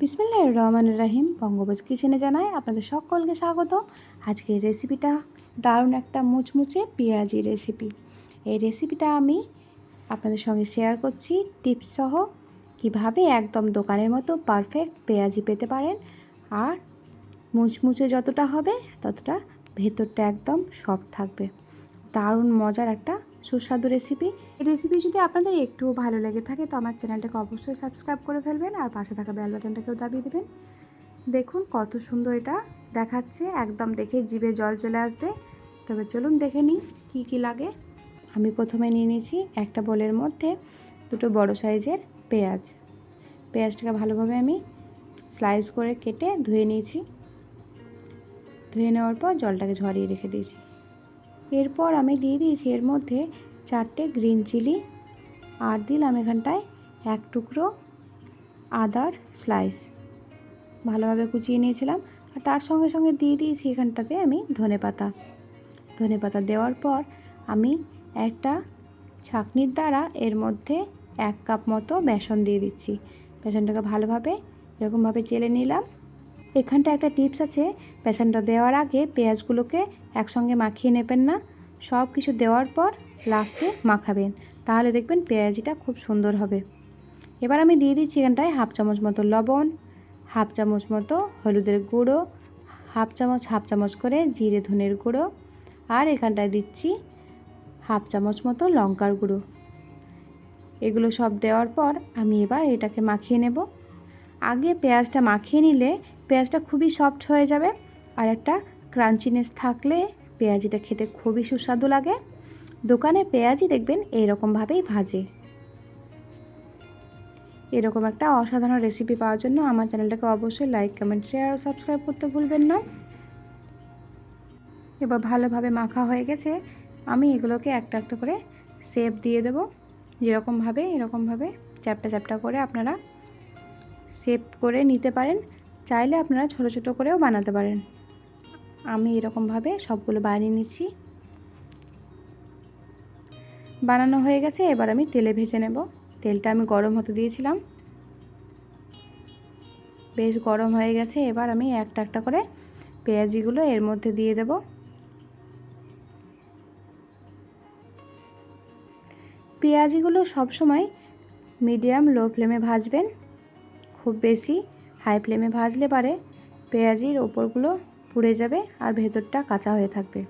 বিসমিল্লাহ রহমান রাহিম বঙ্গবোজ কিচেনে জানায় আপনাদের সকলকে স্বাগত। আজকের রেসিপিটা দারুণ একটা মুচমুচে পেঁয়াজি রেসিপি এই রেসিপিটা আমি আপনাদের সঙ্গে শেয়ার করছি টিপস সহ কীভাবে একদম দোকানের মতো পারফেক্ট পেঁয়াজি পেতে পারেন আর মুচমুচে যতটা হবে ততটা ভেতরটা একদম সফট থাকবে। দারুণ মজার একটা সুস্বাদু রেসিপি এই রেসিপি যদি আপনাদের একটুও ভালো লেগে থাকে, তো আমার চ্যানেলটাকে অবশ্যই সাবস্ক্রাইব করে ফেলবেন আর পাশে থাকা বেল বাটনটাকেও দাবিয়ে দেবেন। দেখুন কত সুন্দর এটা দেখাচ্ছে, একদম দেখে জিভে জল চলে আসবে। তবে চলুন দেখে নিই কী কী লাগে। আমি প্রথমে নিয়ে নিয়েছি একটা বোলের মধ্যে দুটো বড় সাইজের পেঁয়াজ। পেঁয়াজটাকে ভালোভাবে আমি স্লাইস করে কেটে ধুয়ে নিয়েছি। ধুয়ে নেওয়ার পর জলটাকে ঝরিয়ে রেখে দিয়েছি। এরপর আমি দিয়ে দিয়েছি এর মধ্যে চারটে গ্রিন চিলি, আর দিলাম এখানটায় এক টুকরো আদার স্লাইস। ভালোভাবে কুচিয়ে নিয়েছিলাম, আর তার সঙ্গে সঙ্গে দিয়ে দিয়েছি এখানটাতে আমি ধনে পাতা। ধনে পাতা দেওয়ার পর আমি একটা ছাঁকনির দ্বারা এর মধ্যে এক কাপ মতো বেসন দিয়ে দিচ্ছি। বেসনটাকে ভালোভাবে এরকমভাবে চেলে নিলাম। এখানটা একটা টিপস আছে, বেসনটা দেওয়ার আগে পেঁয়াজগুলোকে একসঙ্গে মাখিয়ে নেবেন না। সব কিছু দেওয়ার পর লাস্টে মাখাবেন। তাহলে দেখবেন পেঁয়াজিটা খুব সুন্দর হবে। এবার আমি দিয়ে দিচ্ছি এখানটায় হাফ চামচ মতো লবণ, হাফ চামচ মতো হলুদের গুঁড়ো, হাফ চামচ হাফ চামচ করে জিরে ধনের গুঁড়ো আর এখানটায় দিচ্ছি হাফ চামচ মতো লঙ্কার গুঁড়ো। এগুলো সব দেওয়ার পর আমি এবার এটাকে মাখিয়ে নেব। আগে পেঁয়াজটা মাখিয়ে নিলে পেঁয়াজটা খুবই সফট হয়ে যাবে আর একটা ক্রাঞ্চিনেস থাকলে পেঁয়াজিটা খেতে খুবই সুস্বাদু লাগে। দোকানে পেঁয়াজি দেখবেন এইরকমভাবেই ভাজে। এরকম একটা অসাধারণ রেসিপি পাওয়ার জন্য আমার চ্যানেলটাকে অবশ্যই লাইক কমেন্ট শেয়ার ও সাবস্ক্রাইব করতে ভুলবেন না। এবার ভালোভাবে মাখা হয়ে গেছে। আমি এগুলোকে একটা একটা করে শেপ দিয়ে দেবো। যেরকমভাবে এরকমভাবে চ্যাপটা চ্যাপটা করে আপনারা শেপ করে নিতে পারেন। চাইলে আপনারা ছোট ছোট করেও বানাতে পারেন। আমি এরকমভাবে সবগুলো বানিয়ে নিচ্ছি। বানানো হয়ে গেছে, এবার আমি তেলে ভেজে নেব। তেলটা আমি গরম হতে দিয়েছিলাম। বেশ গরম হয়ে গেছে, এবার আমি একটা একটা করে পেঁয়াজিগুলো এর মধ্যে দিয়ে দেব। পেঁয়াজিগুলো সবসময় মিডিয়াম লো ফ্লেমে ভাজবেন, খুব বেশি হাই ফ্লেমে ভাজলে পারে পেঁয়াজির ওপরগুলো পুড়ে যাবে আর ভেতরটা কাঁচা হয়ে থাকবে।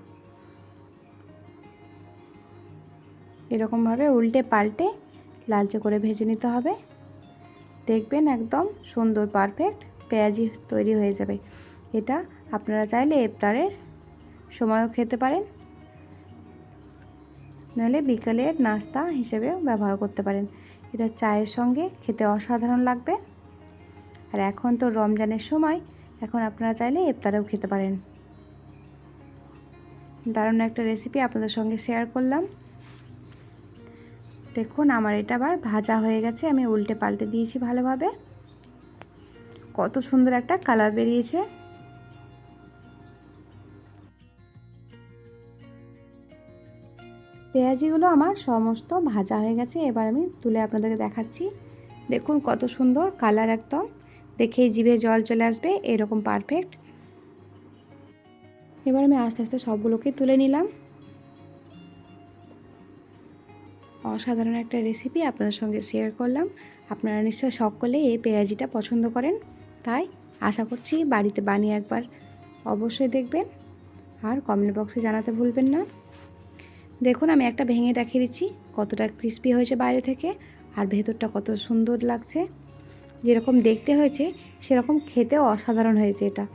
এরকমভাবে উল্টে পাল্টে লালচে করে ভেজে নিতে হবে। দেখবেন একদম সুন্দর পারফেক্ট পেঁয়াজি তৈরি হয়ে যাবে। এটা আপনারা চাইলে ইফতারের সময়ও খেতে পারেন। নাহলে বিকালের নাস্তা হিসেবেও ব্যবহার করতে পারেন। এটা চায়ের সঙ্গে খেতে অসাধারণ লাগবে। আর এখন তো রমজানের সময়, এখন আপনারা চাইলে ইফতারেও খেতে পারেন। দারুণ একটা রেসিপি আপনাদের সঙ্গে শেয়ার করলাম। দেখুন, আমার এটা আবার ভাজা হয়ে গেছে, আমি উল্টে পাল্টে দিয়েছি ভালোভাবে। কত সুন্দর একটা কালার বেরিয়েছে। পেঁয়াজিগুলো আমার সমস্ত ভাজা হয়ে গেছে, এবার আমি তুলে আপনাদেরকে দেখাচ্ছি। দেখুন, কত সুন্দর কালার একদম। দেখেই জিভে জল চলে আসবে, এরকম পারফেক্ট এবার আমি আস্তে আস্তে সবগুলোকে তুলে নিলাম। অসাধারণ একটা রেসিপি আপনাদের সঙ্গে শেয়ার করলাম। আপনারা নিশ্চয় সকলে এই পেঁয়াজিটা পছন্দ করেন। তাই আশা করছি বাড়িতে বানিয়ে একবার অবশ্যই দেখবেন। আর কমেন্ট বক্সে জানাতে ভুলবেন না। দেখুন, আমি একটা ভেঙে দেখিয়ে দিচ্ছি কতটা ক্রিস্পি হয়েছে বাইরে থেকে আর ভেতরটা কত সুন্দর লাগছে। যেরকম দেখতে হয়েছে, সেরকম খেতেও অসাধারণ হয়েছে এটা।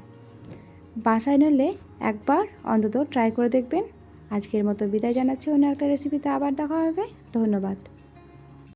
বাসায় নিলে একবার অন্তত ট্রাই করে দেখবেন। আজকের মতো বিদায় জানাচ্ছি অন্য একটা রেসিপিতে আবার দেখা হবে। ধন্যবাদ।